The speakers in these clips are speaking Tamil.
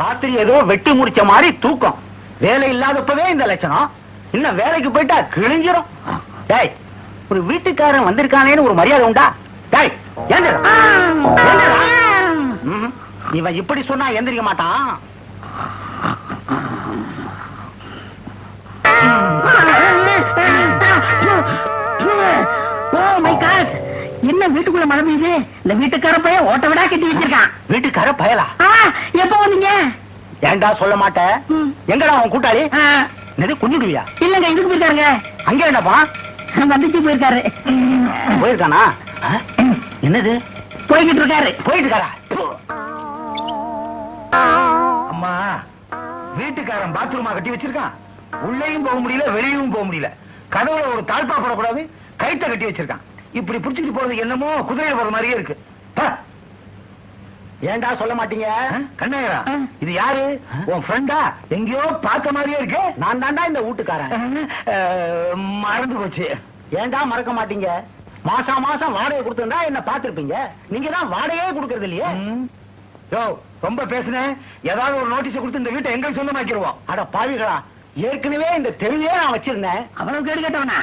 ராத்திரி ஏதோ வெட்டி முடிச்ச மாதிரி தூக்கம். வேலை இல்லாதப்பவே இந்த லட்சணம். இன்னும் வேலைக்கு போயிட்டா கிழிஞ்சிரும். டேய் ஒரு வீட்டுக்காரன் வந்திருக்கானேன்னு ஒரு மரியாதை உண்டா? டேய். இவன் இப்படி சொன்னா எந்திரிக்க மாட்டான். காட் என்ன வீட்டுக்குள்ள மழை பெய்யுது? இந்த வீட்டுக்கார பையன் ஓட்ட விடா கட்டி வச்சிருக்கான். வீட்டுக்கார பயலா? எப்போ வந்தீங்க? ஏன்டா சொல்ல மாட்டேன். எங்கடா அவன் கூட்டாளி? என்னது குஞ்சுடுவியா இல்லங்க இதுக்கு போயிருக்காருங்க. அங்க என்னப்பா? வந்துச்சு போயிருக்காரு. போயிருக்கானா? என்னது? போய்கிட்டு இருக்காரு போயிட்டு இருக்காரா அம்மா வீட்டுக்காரன் பாத்ரூமா கட்டி வச்சிருக்கான். உள்ளேயும் போக முடியல வெளியும் போக முடியல. கதவுல ஒரு தாழ்பா போடக்கூடாது கைத்த கட்டி வச்சிருக்கான். இப்படி புடிச்சிட்டு போறது என்னமோ குதிரையில போற மாதிரியே இருக்கு. ஏன்டா சொல்ல மாட்டீங்க? கண்ணாயிரா. இது யாரு? உன் ஃப்ரெண்டா எங்கேயோ பார்த்த மாதிரியே இருக்கு. நான் தாண்டா இந்த வீட்டுக்காரன். மறந்து போச்சு. ஏன்டா மறக்க மாட்டீங்க? மாசம் மாசம் வாடகை கொடுத்திருந்தா என்ன பார்த்திருப்பீங்க. நீங்க தான் வாடகையே கொடுக்கறது இல்லையே. யோ ரொம்ப பேசுனேன் ஏதாவது ஒரு நோட்டீஸ் கொடுத்து இந்த வீட்டை எங்களுக்கு சொந்தமாக்கிடுவோம் அட பாவிகளா ஏற்கனவே இந்த தெருவே நான் வச்சிருந்தேன். அவ்வளவு கேடு கேட்டவனா?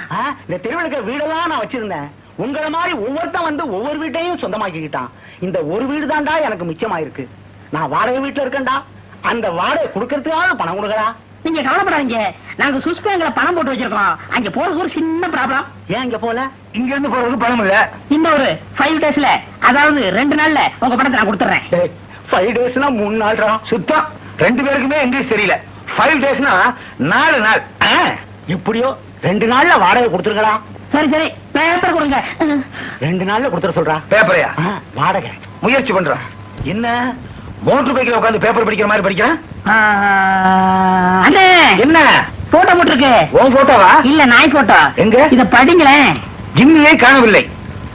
இந்த தெருவில் வீடெல்லாம் நான் வச்சிருந்தேன். உங்கள மாதிரி ஒவ்வொருத்தன் வந்து ஒவ்வொரு வீட்டையும் சொந்தமாக்கிக்கிட்டான். இந்த ஒரு வீடு தான்டா எனக்கு மிச்சமாயிருக்கு. நான் வாடகை வீட்டுல இருக்கேன்டா. அந்த வாடகை கொடுக்கறதுக்காக பணம் கொடுக்கறா. நீங்க கவலைப்படாதீங்க. நாங்க சுவிஸ் பேங்க்ல பணம் போட்டு வச்சிருக்கோம். அங்க போறது ஒரு சின்ன ப்ராப்ளம். ஏன் இங்க போல? இங்க இருந்து போறதுக்கு பணம் இல்ல. இந்த ஒரு ஃபைவ் டேஸ்ல அதாவது ரெண்டு நாள்ல உங்க பணத்தை நான் கொடுத்துறேன். ஃபைவ் டேஸ்னா மூணு நாள்டா சுத்தம். ரெண்டு பேருக்குமே இங்கிலீஷ் தெரியல. ஃபைவ் டேஸ்னா நாலு நாள். ஆ, எப்படியோ ரெண்டு நாள்ல வாடகை கொடுத்துருக்கா சரி சரி. பேப்பர் கொடுங்க. ரெண்டு நாள்ல கொடுத்துட சொல்றா. பேப்பரையா வாடகை. முயற்சி பண்றேன் என்ன? மோட்டர் பைக்ல உட்கார்ந்து பேப்பர் படிக்கிற மாதிரி படிக்கிறேன் அண்ணே! என்ன? போட்டோ போட்டிருக்கு. உன் போட்டோவா இல்ல நாய் போட்டோ எங்க? இத படிங்களேன் ஜிம்மியை காணவில்லை.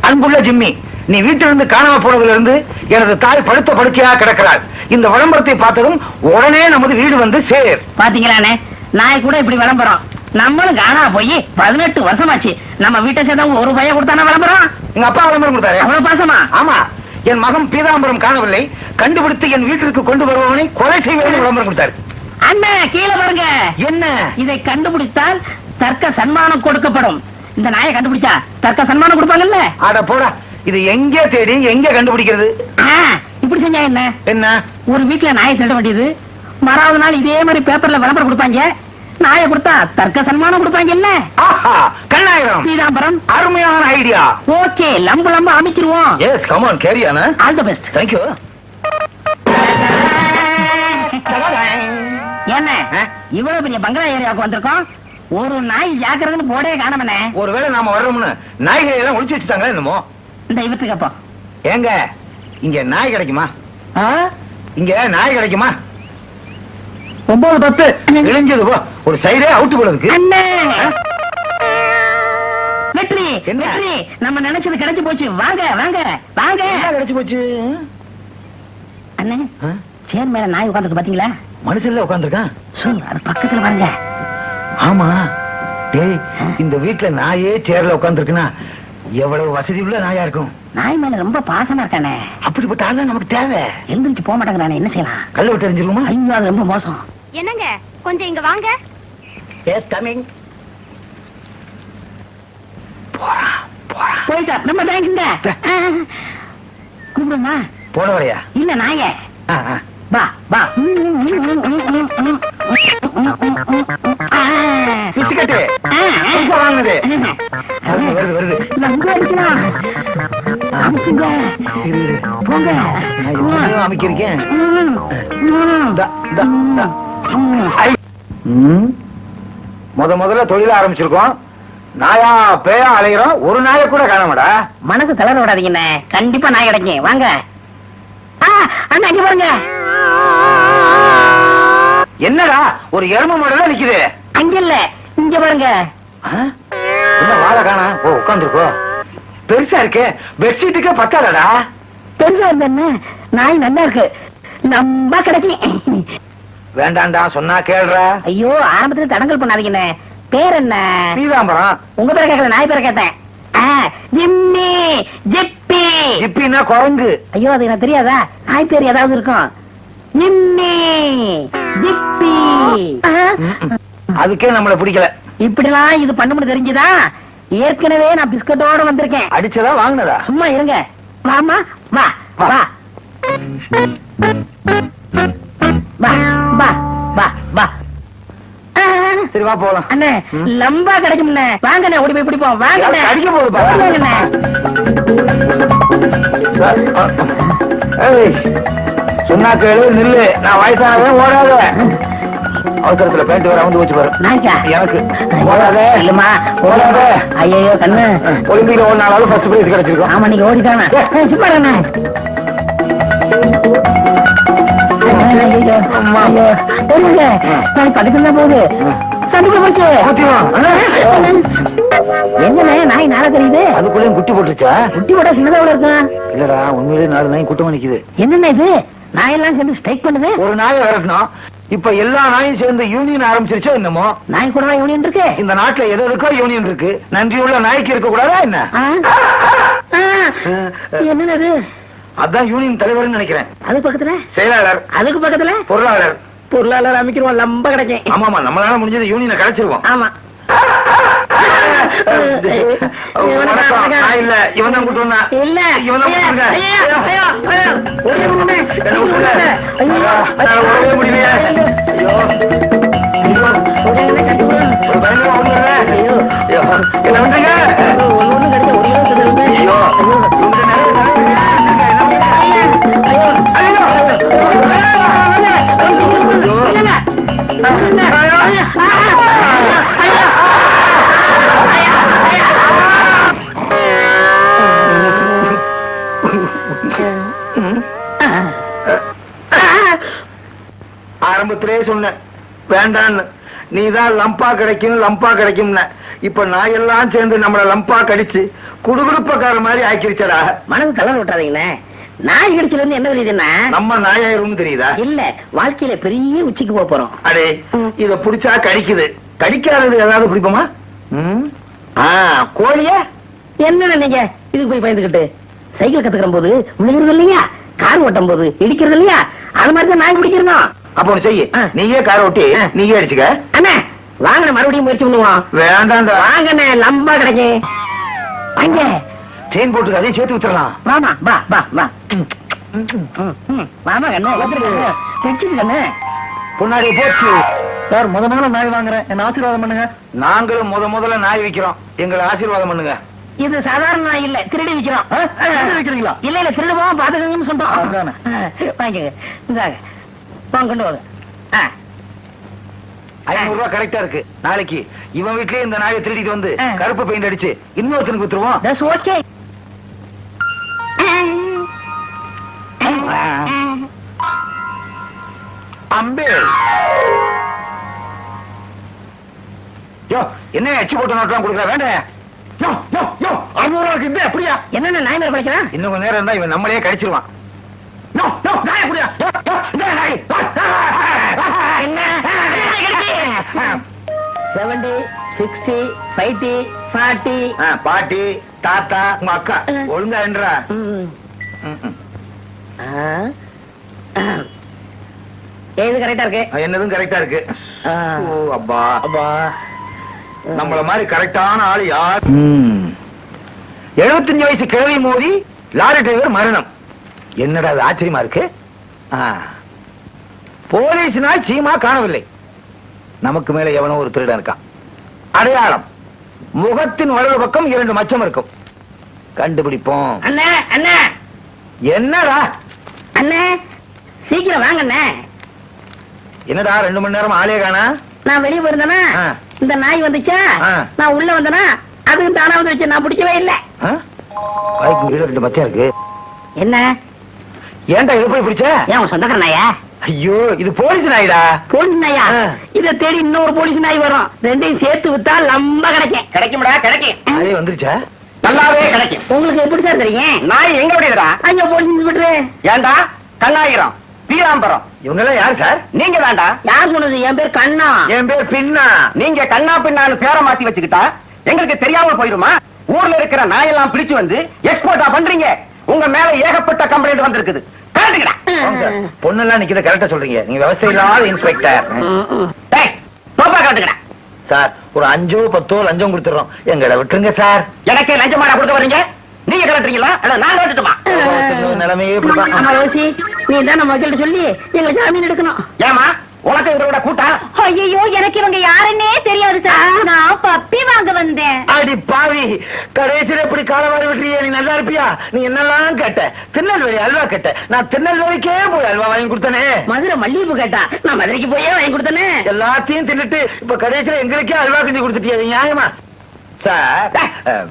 அன்புள்ள ஜிம்மி நீ வீட்டிலிருந்து காணாம போனதிலிருந்து எனது தாய் படுத்த படுக்கையா கிடக்கிறாள். இந்த விளம்பரத்தை பார்த்ததும் உடனே நமது வீடு வந்து சேர். பாத்தீங்களாண்ணே நாய் கூட இப்படி விளம்பரம். நம்மளும் காணா போய் பதினெட்டு வருஷமாச்சு. நம்ம வீட்டை சேர்ந்தவங்க ஒரு பையன் கொடுத்தானா விளம்பரம்? எங்க அப்பா விளம்பரம் கொடுத்தாரு. அவ்வளவு பாசமா? ஆமா. என் மகன் பீதாம்பரம் காணவில்லை. கண்டுபிடித்து என் வீட்டிற்கு கொண்டு வருபவனை கொலை செய்வது விளம்பரம் கொடுத்தாரு. அண்ணே கீழே பாருங்க. என்ன? இதை கண்டுபிடித்தால் தர்க்க சன்மானம் கொடுக்கப்படும். இந்த நாயை கண்டுபிடிச்சா தர்க்க சன்மானம் கொடுப்பாங்கல்ல? அட போடா. இது எங்க தேடி எங்க கண்டுபிடிக்கிறது? இப்படி செஞ்சா என்ன? என்ன? ஒரு வீட்டுல நாயை திருட வேண்டியது. மறாவது நாள் இதே மாதிரி பேப்பர்ல விளம்பரம் கொடுப்பாங்க. நாயை கொடுத்தா தர்க்க சன்மானம் கொடுப்பாங்கல்ல? கண்ணாயிரம் பீதாம்பரம் அருமையான ஐடியா. ஓகே லம்பு லம்பு அமைச்சிருவோம். Yes come on கேரியானா all the best thank you என்ன ஆ? இவ்வளவு பெரிய பங்களா ஏரியாவுக்கு வந்திருக்கோம். ஒரு நாய் ஜாக்கிரதுன்னு போடே காணமனே ஒருவேளை நாம வர்றோம்னு நாய்களை எல்லாம் ஒளிச்சு வச்சுட்டாங்க என்னமோ? இந்த இவத்துக்கு அப்போ. ஏங்க இங்க நாய் கிடைக்குமா? இங்க நாய் கிடைக்குமா? ஒன்பது பத்து. இழிஞ்சது போ ஒரு சைடே அவுட்டு போடுறதுக்கு வெற்றி? வெற்றி நம்ம நினைச்சது கிடைச்சு போச்சு. வாங்க வாங்க வாங்க. கிடைச்சு போச்சு? அண்ணே? சேர் மேல நாய் உட்காந்துருக்கு பாத்தீங்களா? மனுஷன்ல உட்காந்துருக்கான் சு, அது பக்கத்துல பாருங்க. ஆமா. டேய் இந்த வீட்டுல நாயே சேர்ல உட்காந்துருக்குன்னா எவ்வளவு வசதி உள்ள நாயா இருக்கும்? நாய் மேல ரொம்ப பாசமா இருக்கானே அப்படிப்பட்ட ஆள் நமக்கு தேவை. எந்திரிச்சு போக மாட்டேங்கிறானே என்ன செய்யலாம்? கல்ல விட்டு எறிஞ்சிருமா ஐயோ அது ரொம்ப மோசம். என்னங்க? கொஞ்சம் இங்க வாங்க. எஸ் கமிங் போயிட்டா ரொம்ப தேங்க்ஸ்ங்க கூப்பிடுமா போன வரையா இல்ல நாய. வா வா. பிச்சுக்கட்டு வருது வருது அடிக்கலாம் அமுக்குங்க. போங்க. அமைக்கிருக்கேன் முத முதல்ல தொழில ஆரம்பிச்சிருக்கோம். நாயா பேயா அலைகிறோம் ஒரு நாயை கூட காணமாடா? மனசு தளர விடாதீங்கண்ணே கண்டிப்பா நாய் கிடைக்கும் வாங்க. அண்ணா இங்க பாருங்க. என்னடா? ஒரு எரும மாடல நிக்குது. அங்க இல்ல. இங்க பாருங்க? என்ன வாழை காணா? ஓ உட்காந்துருக்கோ பெருசா இருக்கு. பெட்ஷீட்டுக்கே பத்தாதடா. பெருசா இருந்த நாய் நல்லா இருக்கு. நம்ம கிடைக்கும் வேண்டாண்டா சொன்னா கேள்றா. ஐயோ ஆரம்பத்துல தடங்கல் பண்ணாதீங்கண்ணே. பேர் என்ன பீதாம்பரம் உங்க பேரை கேட்கல நாய் பேரை கேட்டேன். Jimmy Jippy. குரங்கு. ஐயோ அது எனக்கு தெரியாதா? நாய் பேர் ஏதாவது இருக்கும். Jimmy Jippy. அதுக்கே நம்மள பிடிக்கல. இப்படிலாம் இது பண்ணும்னு தெரிஞ்சுதா? ஏற்கனவே நான் பிஸ்கட்டோட வந்திருக்கேன். அடிச்சதா வாங்கினதா? சும்மா இருங்க. வாமா வா வா. வா. வா வா வா வா. ஆ, சரி வா போலாம். அண்ணே. லம்பா கிடைக்கும்ண்ணே. வாங்கண்ணே ஓடி போய் பிடிப்போம். வாங்கண்ணே யார் கடிக்க போகுது. ஏய், சொன்னா கேளு நில்லு. நான் வயசானவன் ஓடாத. அவசரத்துல பேண்ட் வர வந்து வச்சு பாரு. எனக்கு. ஓடாத. இல்லம்மா. ஓடாத. ஐயோ கண்ணு. ஒலிம்பிக்ல ஒரு நாளாவது ஃபர்ஸ்ட் பிரைஸ் கிடைச்சிருக்கோம். ஆமா நீங்க ஓடிட்டானே சும்மா இருண்ணே. நாளைக்கு போகுது போச்சு என்னண்ணே நாய் தெரியுது அதுக்குள்ளேயும் குட்டி போட்டுருச்சா குட்டி போட சின்னதா இல்லடா உண்மையிலேயே நாலு நாய் குட்டம் நிக்குது என்னண்ணே இது நாயெல்லாம் சேர்ந்து ஸ்ட்ரைக் பண்ணுது ஒரு நாயை விரட்டணும் இப்ப எல்லா நாயும் சேர்ந்து யூனியன் ஆரம்பிச்சிருச்சோ என்னமோ நாய் கூட யூனியன் இருக்கு இந்த நாட்டுல எது இருக்கோ யூனியன் இருக்கு நன்றியுள்ள நாய்க்கு இருக்க கூடாதா என்ன என்னது அதான் யூனியன் தலைவர்னு நினைக்கிறேன். அதுக்கு பக்கத்துல? செயலாளர். அதுக்கு பக்கத்துல? பொருளாளர். பொருளாளர் அமைக்கிறோம் லம்ப கிடைக்கும். ஆமாமா நம்மளால முடிஞ்சது யூனியனை கலைச்சிருவோம். ஆமா. இல்ல. இவன் தான் கூட்டு வந்தான். இல்ல. இவன் தான். ஒரே ஆரம்பத்திலே சொன்னேன் வேண்டான்னு. நீதான் லம்பா கிடைக்கும் லம்பா கிடைக்கும்னு. இப்ப நாயெல்லாம் சேர்ந்து நம்மள லம்பா கடிச்சு குடுகுடுப்பக்கார மாதிரி ஆக்கிருச்சடா. மனது கலர் விட்டாதீங்கண்ணே. நாய் கடிச்சல இருந்து என்ன தெரியுதுன்னா நம்ம நாயாயிரும் தெரியுதா? இல்ல வாழ்க்கையில பெரிய உச்சிக்கு போக போறோம். அடே இத புடிச்சா கடிக்குது. கடிக்காதது ஏதாவது பிடிப்போமா ம்? ஆ, கோழிய? என்ன நீங்க? இதுக்கு போய் பயந்துகிட்டு சைக்கிள் கத்துக்கிற போது விழுகிறது இல்லையா? கார் ஓட்டும் போது இடிக்கிறது இல்லையா? அது மாதிரி தான் நாய் பிடிக்கிறோம் அப்ப ஒண்ணு செய்யு. நீயே கார ஓட்டி ஆ. நீயே அடிச்சுக்க. அண்ணே வாங்க மறுபடியும் முயற்சி பண்ணுவோம். வேண்டாம்டா. வாங்கண்ணே லம்பா கிடைக்கும் வாங்க. செயின் போட்டு அதையும் சேர்த்து விட்டுறலாம். வாமா வா வா வா. வாமா கண்ணு வந்துருங்க வச்சுட்டு கண்ணு. பொன்னாடி போச்சு. சார் முத முதல்ல நாய் வாங்குறேன். என்ன ஆசீர்வாதம் பண்ணுங்க. நாங்களும் முத முதல்ல நாய் விக்கிறோம். எங்களை ஆசீர்வாதம் பண்ணுங்க. இது சாதாரண நாய் இல்ல திருடி விக்கிறோம். விக்கிறீங்களா? இல்ல இல்ல திருடுவோம் பாத்துக்கங்கன்னு. ஆ, வாங்கிக்கங்க. இந்தாங்க. வாங்க கொண்டு வாங்க. ஆ, ஐநூறு ரூபாய் கரெக்டா இருக்கு. நாளைக்கு இவன் வீட்லயே இந்த நாயை திருடிட்டு வந்து. கருப்பு பெயிண்ட் அடிச்சு இன்னொருத்தனுக்கு வித்துருவோம். அம்பே. யோ என்ன அச்சு போட்டு நோட்டெல்லாம் கொடுக்குற? வேண்டாம் யோ யோ யோ அறுநூறு ரூபாய்க்கு இந்த அப்படியா? என்னென்ன நாய் மேல படிக்கிறான்? இன்னும் கொஞ்ச நேரம் இருந்தா இவன் நம்மளையே கடிச்சிருவான். நாய் செவன்டி சிக்ஸ்டி ஃபைவ்டி ஃபார்ட்டி பாட்டி தாத்தா உங்க அக்கா. ஒழுங்கா என்றா கரெக்டா இருக்கு? என்னதும் கரெக்டா இருக்கு. அப்பா. அப்பா. நம்மள மாதிரி கரெக்டான ஆளு யார்? எழுபத்தஞ்சு வயசு கிழவி மோதி லாரி டிரைவர் மரணம். என்னடா அது ஆச்சரியமா இருக்கு? ஆ. போலீஸ்னா சீமா காணவில்லை. நமக்கு மேல எவனோ ஒரு திருடன் இருக்கான். அடையாளம் முகத்தின் வலது பக்கம் இரண்டு மச்சம் இருக்கும். கண்டுபிடிப்போம். அண்ணே அண்ணே. என்னடா? அண்ணே சீக்கிரம் வாங்க அண்ணே என்னடா ரெண்டு மணி நேரம் ஆளே காணா? நான் வெளியே போயிருந்தேனா. இந்த நாய் வந்துச்சா. நான் உள்ள வந்தேனா? அது தானா வந்துருச்சு நான் பிடிக்கவே இல்ல. ரெண்டு மச்சம் இருக்கு. என்ன? ஏன்டா போய் பிடிச்ச? ஏன் உன் சொந்தக்கார நாயா? ஐயோ இது போலீஸ் நாயிடா. போலீஸ் நாயா. இத தேடி இன்னொரு போலீஸ் நாய் வரும். ரெண்டையும் சேர்த்து வித்தா லம்ப கிடைக்கும். கிடைக்கும்டா கிடைக்கும். அதே வந்துருச்சா? நல்லாவே கிடைக்கும். உங்களுக்கு எப்படி சார் தெரியும்? நாய் எங்க விடுறா ஐயோ போலீஸ் விட்டுரு. ஏண்டா கண்ணாயிரம். பீராம்பரம். இவங்க எல்லாம் யாரு சார்? நீங்க தாண்டா யார் சொன்னது? என் பேர் கண்ணா. என் பேர் பின்னா. நீங்க கண்ணா பின்னான்னு பேரை மாத்தி வச்சுக்கிட்டா எங்களுக்கு தெரியாம போயிருமா? ஊர்ல இருக்கிற நாயெல்லாம் பிடிச்சு வந்து எக்ஸ்போர்ட்டா பண்றீங்க. உங்க மேல ஏகப்பட்ட கம்ப்ளைண்ட் வந்திருக்குது. பொண்ணெல்லாம் நிக்கிறத கரெக்டா சொல்றீங்க. நீங்க விவசாய இல்லாத இன்ஸ்பெக்டர் சார் ஒரு அஞ்சோ பத்தோ லஞ்சம் கொடுத்துறோம். எங்களை விட்டுருங்க சார். எனக்கே லஞ்சமாடா கொடுத்து வரீங்க? நீங்க கழட்டுறீங்களா இல்ல நான் கழட்டுமா நிலைமையே இப்படிதான். ஆமா ரோசி. நீ தான் நம்ம வக்கீல்ட்ட சொல்லி எங்க ஜாமீன் எடுக்கணும். ஏமா உனக்கு இவரோட கூட்டா? ஐயோ எனக்கு இவங்க யாருன்னே தெரியாது சார். நான் பப்பி வாங்க வந்தேன். அடி பாவி. கடைசியில இப்படி காலவாரி விட்டுறிய நீ நல்லா இருப்பியா? நீ என்னெல்லாம் கேட்ட? திருநெல்வேலி அல்வா கேட்ட. நான் திருநெல்வேலிக்கே போய் அல்வா வாங்கி கொடுத்தனே. மதுரை மல்லிகைப்பூ கேட்டா நான் மதுரைக்கு போயே வாங்கி கொடுத்தனே. எல்லாத்தையும் தின்னுட்டு இப்ப கடைசியில எங்களுக்கே அல்வா கிண்டி கொடுத்துட்டியா நியாயமா? சார்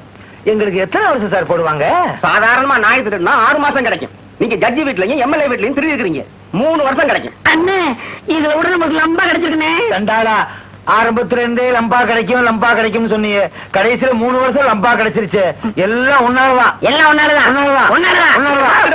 எங்களுக்கு எத்தனை வருஷம் சார் போடுவாங்க? சாதாரணமா நாய் திருடுனா ஆறு மாசம் கிடைக்கும். நீங்க ஜட்ஜி வீட்லயும் எம்எல்ஏ வீட்லயும் திருடி இருக்கிறீங்க மூணு வருஷம் கிடைக்கும். அண்ணே இதுல விட நமக்கு லம்பா கிடைச்சிருக்கனே ஆரம்பத்துல இருந்தே லம்பா கிடைக்கும் லம்பா கிடைக்கும்னு சொன்னீங்க கடைசியில மூணு வருஷம் லம்பா கிடைச்சிருச்சு எல்லாம் ஒன்னாலதான் எல்லாம் ஒன்னாலதான் ஒன்னாலதான் ஒன்னாலதான்